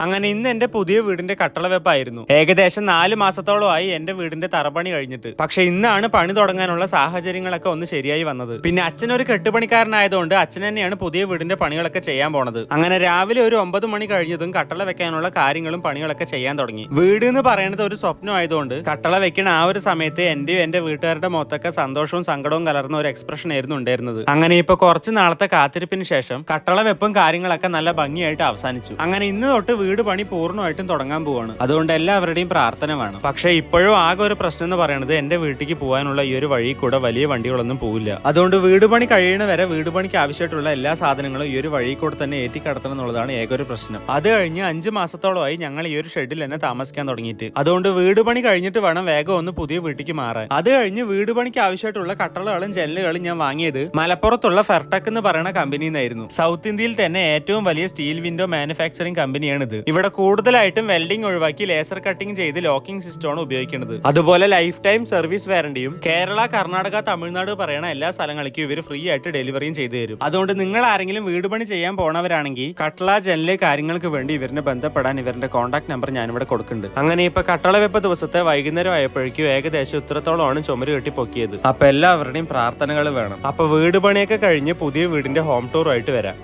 അങ്ങനെ ഇന്ന് എന്റെ പുതിയ വീടിന്റെ കട്ടള വെപ്പായിരുന്നു ഏകദേശം നാല് മാസത്തോളമായി എന്റെ വീടിന്റെ തറപണി കഴിഞ്ഞിട്ട്. പക്ഷെ ഇന്നാണ് പണി തുടങ്ങാനുള്ള സാഹചര്യങ്ങളൊക്കെ ഒന്ന് ശരിയായി വന്നത്. പിന്നെ അച്ഛൻ ഒരു കെട്ടുപണിക്കാരനായതുകൊണ്ട് അച്ഛൻ തന്നെയാണ് പുതിയ വീടിന്റെ പണികളൊക്കെ ചെയ്യാൻ പോണത്. അങ്ങനെ രാവിലെ ഒരു ഒമ്പത് മണി കഴിഞ്ഞതും കട്ടള വെക്കാനുള്ള കാര്യങ്ങളും പണികളൊക്കെ ചെയ്യാൻ തുടങ്ങി. വീട് എന്ന് പറയുന്നത് ഒരു സ്വപ്നം ആയതുകൊണ്ട് കട്ടള വെക്കുന്ന ആ ഒരു സമയത്ത് എന്റെയും എന്റെ വീട്ടുകാരുടെ മൊത്തൊക്കെ സന്തോഷവും സങ്കടവും കലർന്ന ഒരു എക്സ്പ്രഷൻ ആയിരുന്നു ഉണ്ടായിരുന്നത്. അങ്ങനെ ഇപ്പൊ കുറച്ച് നാളത്തെ കാത്തിരിപ്പിന് ശേഷം കട്ടള വെപ്പും കാര്യങ്ങളൊക്കെ നല്ല ഭംഗിയായിട്ട് അവസാനിച്ചു. അങ്ങനെ ഇന്ന് തൊട്ട് വീട് പണി പൂർണമായിട്ടും തുടങ്ങാൻ പോവാണ്. അതുകൊണ്ട് എല്ലാവരുടെയും പ്രാർത്ഥന വേണം. പക്ഷേ ഇപ്പോഴും ആകെ ഒരു പ്രശ്നം എന്ന് പറയുന്നത് എന്റെ വീട്ടിലേക്ക് പോകാനുള്ള ഈ ഒരു വഴി കൂടെ വലിയ വണ്ടികളൊന്നും പോവില്ല. അതുകൊണ്ട് വീട് പണി കഴിയണ വരെ വീട് പണിക്ക് ആവശ്യമായിട്ടുള്ള എല്ലാ സാധനങ്ങളും ഈ ഒരു വഴി കൂടെ തന്നെ ഏറ്റി കടത്തണം എന്നുള്ളതാണ് ഏക ഒരു പ്രശ്നം. അത് കഴിഞ്ഞ് അഞ്ച് മാസത്തോളമായി ഞങ്ങൾ ഈ ഒരു ഷെഡിൽ തന്നെ താമസിക്കാൻ തുടങ്ങിയിട്ട്. അതുകൊണ്ട് വീട് പണി കഴിഞ്ഞിട്ട് വേണം വേഗം ഒന്ന് പുതിയ വീട്ടിലേക്ക് മാറാൻ. അത് കഴിഞ്ഞ് വീട് പണിക്ക് ആവശ്യമായിട്ടുള്ള കട്ടളകളും ജനലുകളും ഞാൻ വാങ്ങിയത് മലപ്പുറത്തുള്ള ഫെർടെക് എന്ന് പറയുന്ന കമ്പനിയിൽ നിന്നായിരുന്നു. സൗത്ത് ഇന്ത്യയിൽ തന്നെ ഏറ്റവും വലിയ സ്റ്റീൽ വിൻഡോ മാനുഫാക്ചറിംഗ് കമ്പനിയാണിത്. ഇവിടെ കൂടുതലായിട്ടും വെൽഡിംഗ് ഒഴിവാക്കി ലേസർ കട്ടിംഗ് ചെയ്ത് ലോക്കിംഗ് സിസ്റ്റമാണ് ഉപയോഗിക്കുന്നത്. അതുപോലെ ലൈഫ് ടൈം സർവീസ് വാറണ്ടിയും കേരള കർണാടക തമിഴ്നാട് പറയണ എല്ലാ സ്ഥലങ്ങളിലേക്കും ഇവർ ഫ്രീ ആയിട്ട് ഡെലിവറിയും ചെയ്തു തരും. അതുകൊണ്ട് നിങ്ങൾ ആരെങ്കിലും വീട് പണി ചെയ്യാൻ പോണവരാണെങ്കിൽ കട്ടള ജനലെ കാര്യങ്ങൾക്ക് വേണ്ടി ഇവരിനെ ബന്ധപ്പെടാൻ ഇവരുടെ കോൺടാക്ട് നമ്പർ ഞാനിവിടെ കൊടുക്കുന്നുണ്ട്. അങ്ങനെ ഇപ്പൊ കട്ടള വെപ്പ ദിവസത്തെ വൈകുന്നേരം ആയപ്പോഴേക്കും ഏകദേശം ഇത്രത്തോളമാണ് ചുമര് കെട്ടി പൊക്കിയത്. അപ്പൊ എല്ലാവരുടെയും പ്രാർത്ഥനകൾ വേണം. അപ്പൊ വീട് പണിയൊക്കെ കഴിഞ്ഞ് പുതിയ വീടിന്റെ ഹോം ടൂർ ആയിട്ട് വരാം.